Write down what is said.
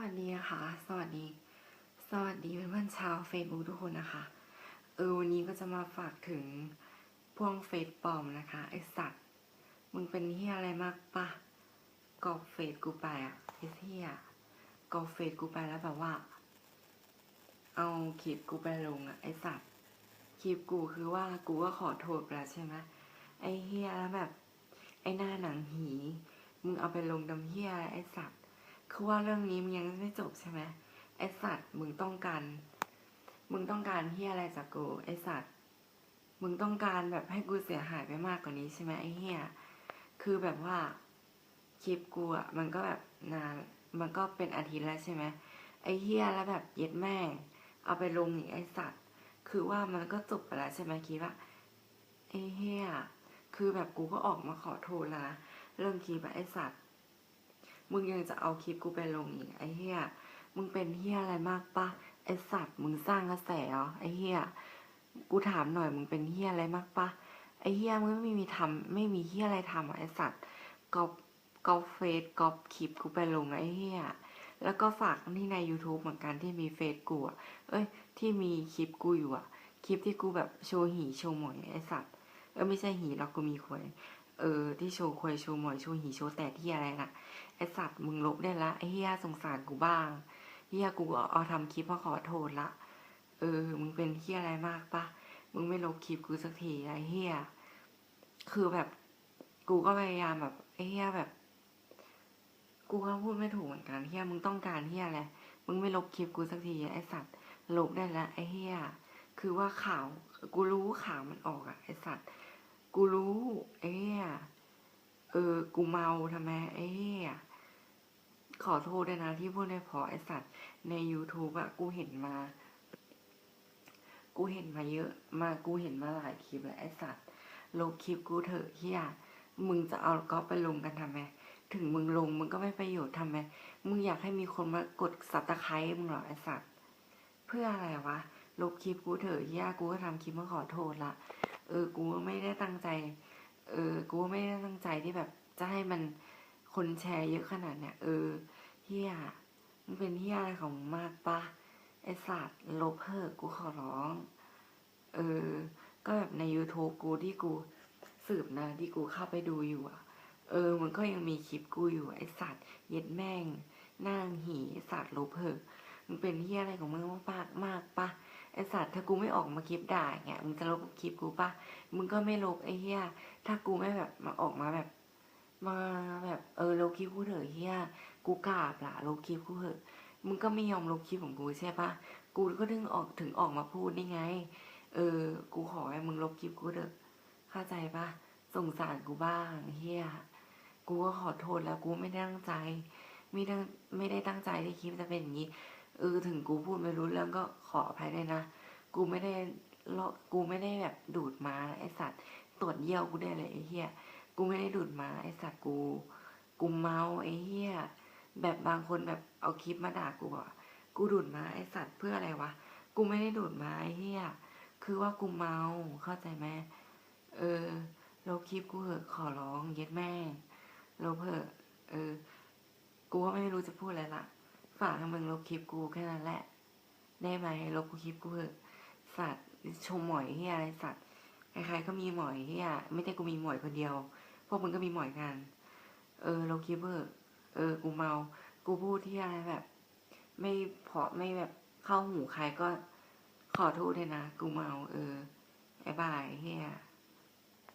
วัสดีนะคะ สวัสดี สวัสดีเพื่อนๆชาวเฟซบุ๊กทุกคนนะคะ เออวันนี้ก็จะมาฝากถึงพวกเฟซปลอมนะคะไอสัตว์ มึงเป็นเฮียอะไรมากปะกรอกเฟซกูไปอะไอเฮียกรอกเฟซกูไปแล้วแบบว่า เอาคลิปกูไปลงอะไอสัตว์ คลิปกูคือว่ากูก็ขอโทษไปแล้วใช่ไหมไอเฮียแล้วแบบ ไอหน้าหนังหี มึงเอาไปลงดำเฮียอะไรไอสัตว์ คือว่าเรื่องนี้มันยังไม่จบใช่ไหมไอสัตว์มึงต้องการ มึงต้องการเฮียอะไรจากกูไอสัตว์ มึงต้องการแบบให้กูเสียหายไปมากกว่านี้ใช่ไหมไอเฮียคือแบบว่าคลิปกูอะมันก็แบบนาน มันก็เป็นอาทิตย์แล้วใช่ไหมไอเฮียแล้วแบบเย็ดแม่ง เอาไปลงอีกไอสัตว์ คือว่ามันก็จบไปแล้วใช่ไหมคิดว่าไอเฮียคือแบบกูก็ออกมาขอโทษแล้วนะเรื่องคลิปไอสัตว์ มึงยังจะเอาคลิปกูไปลงอีกไอ้เหี้ย มึงเป็นเหี้ยอะไรมากปะไอสัตว์มึงสร้างกระแสเหรอไอ้เหี้ย กูถามหน่อยมึงเป็นเหี้ยอะไรมากปะไอ้เหี้ยมึงไม่มีทำไม่มีเหี้ยอะไรทำอะไอสัตว์กอบกอบเฟซกอบคลิปกูไปลงไอ้เหี้ยแล้วก็ฝากที่ใน YouTube เหมือนกันที่มีเฟซกูอะเอ้ย ที่มีคลิปกูอยู่อะคลิปที่กูแบบโชว์หีโชว์หมอยไอสัตว์ เออไม่ใช่หีหรอกกูมีควย เออ ที่โชว์ควยโชว์หมอยโชว์หีโชว์แต่ที่อะไรน่ะไอสัตว์มึงลบได้ละไอเฮียสงสารกูบ้างเฮียกูเอาทำคลิปมาขอโทษละ เออ มึงเป็นเฮียอะไรมากปะมึงไม่ลบคลิปกูสักทีไอเฮียคือแบบกูก็พยายามแบบไอเฮียแบบ กูก็พูดไม่ถูกเหมือนกันเฮียมึงต้องการเฮียอะไรมึงไม่ลบคลิปกูสักทีไอสัตว์ลบได้ละไอเฮียคือว่าข่าว กูรู้ข่าวมันออกอะไอสัตว์ กูรู้ไอเฮียเออ กูเมาทำไมไอ้เหี้ยขอโทษด้วยนะที่พูดได้เพอไอสัตว์ ใน YouTube อะกูเห็นมา กูเห็นมาเยอะ มากูเห็นมาหลายคลิปแล้วไอสัตว์ลบคลิปกูเถอะเฮียมึงจะเอาก็ไปลงกันทำไม ถึงมึงลงมึงก็ไม่ประโยชน์ทำไม มึงอยากให้มีคนมากดสับตะไคร้มึงเหรอไอสัตว์ เพื่ออะไรวะลบคลิปกูเถอะเฮียกูก็ทำคลิปมาขอโทษละ ออกูไม่ได้ตั้งใจ เออ กูไม่ได้ตั้งใจที่แบบจะให้มันคนแชร์เยอะขนาดเนี้ยเออเฮียมันเป็นเฮียอะไรของมากปะไอสัตว์ลบเถอะกูขอร้อง เออ ก็แบบใน YouTube กูที่กูสืบนะที่กูเข้าไปดูอยู่อะเออ มันก็ยังมีคลิปกูอยู่ไอสัตว์เย็ดแม่งนั่งหีสัตว์ลบเถอะมึงเป็นเฮียอะไรของมึงมากมากปะ ไอสัตว์ถ้ากูไม่ออกมาคลิปด่าเงี้ยมึงจะลบคลิปกูปะมึงก็ไม่ลบไอเฮียถ้ากูไม่แบบมาออกมาแบบ มาแบบเออลบคลิปกูเถอะเฮียกูกราบละลบคลิปกูเถอะ มึงก็ไม่ยอมลบคลิปของกูใช่ปะกูก็ถึงออกถึงออกมาพูดนี่ไง เออ กูขอให้มึงลบคลิปกูเถอะ เข้าใจปะสงสารกูบ้างเฮียกูก็ขอโทษแล้วกูไม่ได้ตั้งใจ ไม่ได้ไม่ได้ตั้งใจที่คลิปจะเป็นอย่างนี้ เออถึงกูพูดไม่รู้เรื่องก็ขออภัยด้วยนะ กูไม่ได้เลาะกูไม่ได้แบบดูดมาไอสัตว์ตรวจเยี่ยวกูได้เลยไอเหี้ยกูไม่ได้ดูดมาไอสัตว์กูกูเมาไอเหี้ยแบบบางคนแบบเอาคลิปมาด่ากูบอกว่ากูดูดมาไอสัตว์เพื่ออะไรวะกูไม่ได้ดูดมาไอเหี้ยคือว่ากูเมาเข้าใจไหมเออลบคลิปกูเหอะขอร้องเย็ดแม่งลบเหอะเออ กูก็ไม่รู้จะพูดอะไรละ ฝากให้มึงลบคลิปกูแค่นั้นแหละ ได้ไหมลบคลิปกูเหอะสัตว์ชมหมอยเฮียอะไรสัตว์ใครๆก็มีหมอยเฮียไม่ใช่กูมีหมอยคนเดียว พวกมึงก็มีหมอยกัน เออลบคลิปเหอะเออ กูเมา กูพูดที่อะไรแบบ ไม่เพาะไม่แบบเข้าหูใครก็ขอโทษด้วยนะ กูเมา เออบ๊ายบายเฮีย